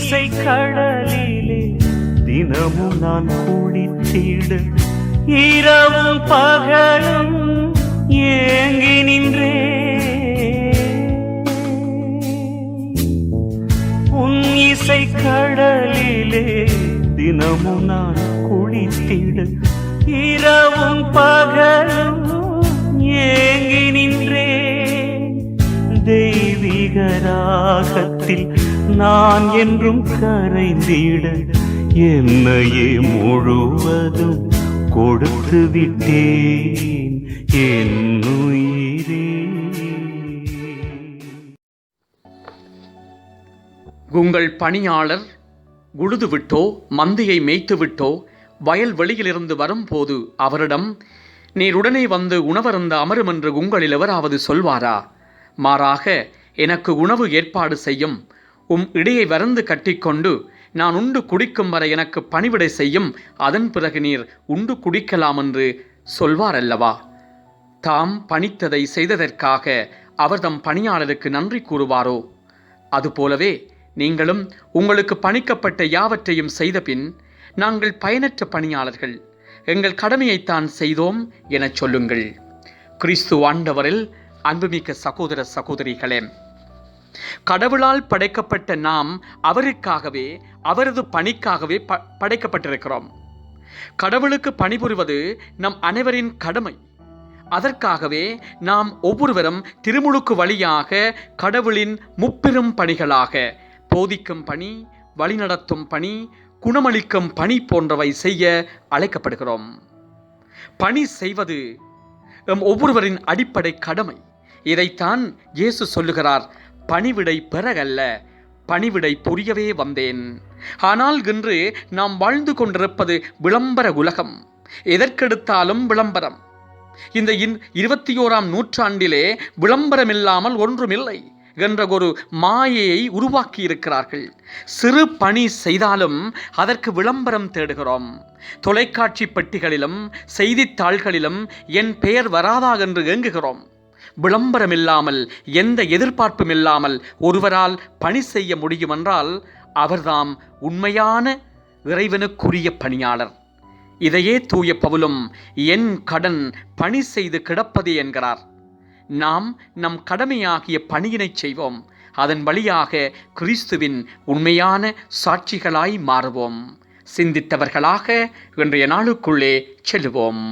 இசை கடலிலே தினமும் நான் குளித்திட. இரவும் பகலும் ஏங்கி நின்றே. உன் இசை கடலிலே தினமும் நான் குளித்திட. இரவும் பகலும் ஏங்கி நின்றே. தெய்வீக ராகத்தில் நான் என்றும் கரைந்திட என்னையே முழுவதும் கொடுத்து விட்டேன் என் உயிரே. உங்கள் பணியாளர் உழுது விட்டோ மந்தையை மேய்த்து விட்டோ வயல் வெளியிலிருந்து வரும்போது அவரிடம் நீர் உடனே வந்து உணவருந்த அமரும் என்று உங்களில் எவராவது சொல்வாரா? மாறாக எனக்கு உணவு ஏற்பாடு செய்யும் உம் இடையை வறந்து கட்டிக்கொண்டு நான் உண்டு குடிக்கும் வரை எனக்கு பணிவிடை செய்யும் அதன் பிறகு நீர் உண்டு குடிக்கலாம் என்று சொல்வார் அல்லவா தாம் பணித்ததை செய்ததற்காக அவர் தம் பணியாளருக்கு நன்றி கூறுவாரோ? அதுபோலவே நீங்களும் உங்களுக்கு பணிக்கப்பட்ட யாவற்றையும் செய்தபின் நாங்கள் பயனற்ற பணியாளர்கள் எங்கள் கடமையைத்தான் செய்தோம் எனச் சொல்லுங்கள். கிறிஸ்து ஆண்டவரில் அன்புமிக்க சகோதர சகோதரிகளே கடவுளால் படைக்கப்பட்ட நாம் அவருக்காகவே அவரது பணிக்காகவே ப படைக்கப்பட்டிருக்கிறோம். கடவுளுக்கு பணிபுரிவது நம் அனைவரின் கடமை. அதற்காகவே நாம் ஒவ்வொருவரும் திருமுழுக்கு வழியாக கடவுளின் முப்பெரும் பணிகளாக போதிக்கும் பணி வழிநடத்தும் பணி குணமளிக்கும் பணி போன்றவை செய்ய அழைக்கப்படுகிறோம். பணி செய்வது எம் ஒவ்வொருவரின் அடிப்படை கடமை. இதைத்தான் இயேசு சொல்லுகிறார். பணிவிடை பெறகல்ல பணிவிடை புரியவே வந்தேன். ஆனால் இன்று நாம் வாழ்ந்து கொண்டிருப்பது விளம்பர உலகம். எதற்கெடுத்தாலும் விளம்பரம். இந்த இன் இருபத்தி ஓராம் நூற்றாண்டிலே விளம்பரமில்லாமல் ஒன்றுமில்லை என்ற ஒரு மாயையை உருவாக்கி இருக்கிறார்கள் சிறு பணி செய்தாலும் அதற்கு விளம்பரம் தேடுகிறோம். தொலைக்காட்சி பெட்டிகளிலும் செய்தித்தாள்களிலும் என் பெயர் வராதா என்று ஏங்குகிறோம். விளம்பரம் இல்லாமல் எந்த எதிர்பார்ப்பும் இல்லாமல் ஒருவரால் பணி செய்ய முடியுமென்றால் அவர்தாம் உண்மையான இறைவனுக்குரிய பணியாளர். இதையே தூய பவுலும் என் கடன் பணி செய்து கிடப்பது என்கிறார். நாம் நம் கடமையாகிய பணியினைச் செய்வோம். அதன் வழியாக கிறிஸ்துவின் உண்மையான சாட்சிகளாய் மாறுவோம். சிந்தித்தவர்களாக இன்றைய நாளுக்குள்ளே செல்லுவோம்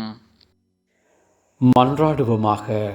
மன்றாடுவோமாக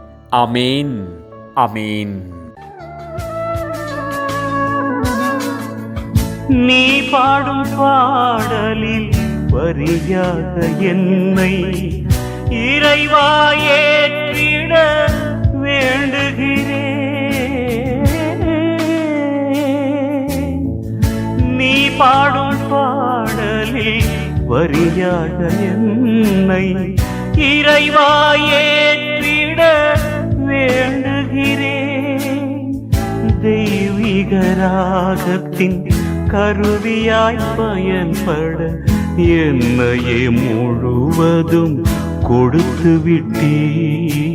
அமேன் அமேன் நீ பாடும் பாடலில் வரியாக என்னை இறைவா ஏற்றிட வேண்டுகிறேன். நீ பாடும் பாடலில் வரியாக என்னை இறைவா ஏற்றிட வேண்டுகிறேன் தெய்வீக ராகத்தின் கருவியாய் பயன்பட என்னையே முழுவதும் கொடுத்து விட்டேன்